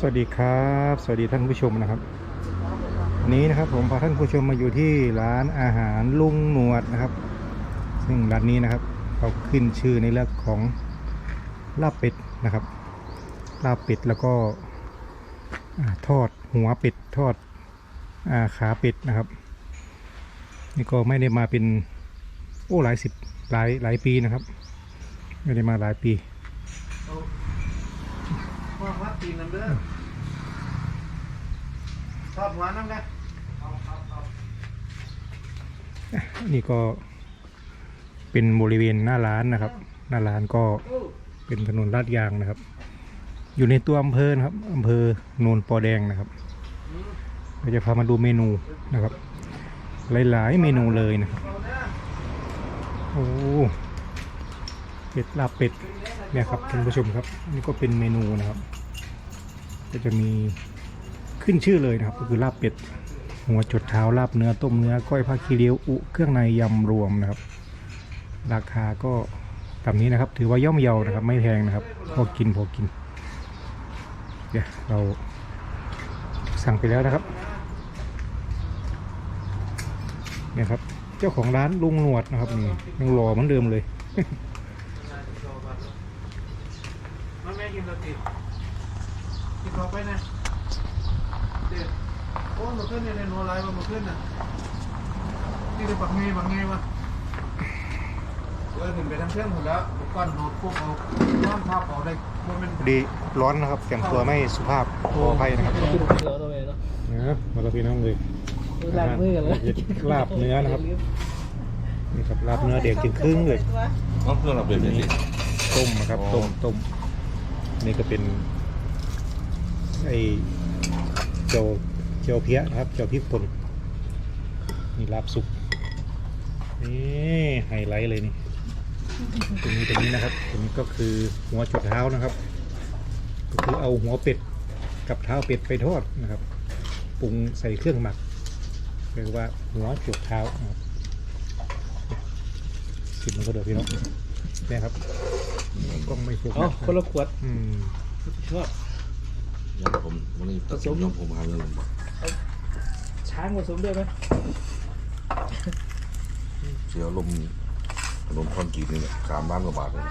สวัสดีครับ สวัสดีท่านผู้ชมนะครับวันนี้นะครับผมพาท่านผู้ชมมาอยู่ที่ร้านอาหารลุงหนวดนะครับ ซึ่งร้านนี้นะครับเขาขึ้นชื่อในเรื่องของลาบเป็ดนะครับ ลาบเป็ดแล้วก็ทอดหัวเป็ดทอดอาขาเป็ดนะครับ นี่ก็ไม่ได้มาเป็นโอ้หลายสิบหลายหลายปีนะครับ ไม่ได้มาหลายปี พ่อพักตีนน้ำเด้อทอดหัวน้ำเด้อนี่ก็เป็นบริเวณหน้าร้านนะครับ หน้าร้านก็เป็นถนนลาดยางนะครับ อยู่ในตัวอำเภอนะครับอำเภอโนนปอแดงนะครับเราจะพามาดูเมนูนะครับ หลายๆเมนูเลยนะครับโอ้ เป็ดลาบเป็ดเนี่ยครับท่านผู้ชมครับนี่ก็เป็นเมนูนะครับ ก็จะมีขึ้นชื่อเลยนะครับ ก็คือลาบเป็ด หัวจดเท้าลาบเนื้อต้มเนื้อก้อยผักคีเลียวอุเครื่องในยำรวมนะครับ ราคาก็ตามนี้นะครับ ถือว่าย่อมเยานะครับ ไม่แพงนะครับ พอกินพอกินเดี๋ยวเราสั่งไปแล้วนะครับเนี่ยครับ เจ้าของร้านลุงหนวดนะครับนี่ยังรอเหมือนเดิมเลย มาแม่ กินโรตีกินข้าวไปนะเด็ดโอ้มาขึ้นเนี่ยในโนไลน์มาขึ้นน่ะนี่เลยปักเงยปักเงยวะเออขึ้นไปทางเครื่องหมดแล้วก้อนโน้ตปุ๊บเอาน้ำทับเอาได้ว่ามันดีร้อนนะครับแต่งตัวไม่สุภาพขออภัยนะครับเราตัวเองเนาะนะครับมาเราพี่น้องเลยล้างมือกันเลยลาบเนื้อนะครับนี่ครับลาบเนื้อเด็กกินครึ่งเลยต้องเครื่องเราเป็นยังไงต้มนะครับต้มต้ม นี่ก็เป็นไอเจียวเจียวเพี้ยนะครับเจียวพริกป่นนี่ลาบสุกนี่ไฮไลท์เลยนี่ตรงนี้ตรงนี้นะครับตรงนี้ก็คือหัวจุดเท้านะครับ ก็คือเอาหัวเป็ดกับเท้าเป็ดไปทอดนะครับปรุงใส่เครื่องหมักเรียกว่าหัวจุดเท้านะครับกินมันก็เดี๋ยวพี่น้องนี่ครับ กล้องไม่โฟอ๋อกัสคนละขวดอืมชอบยังผมวันนี้ตัดสินยอมผมหาเงินช้างผสมด้วยไหมเสียลมลมคอนกรีตนี่แหละสามล้านกว่าบาทเลย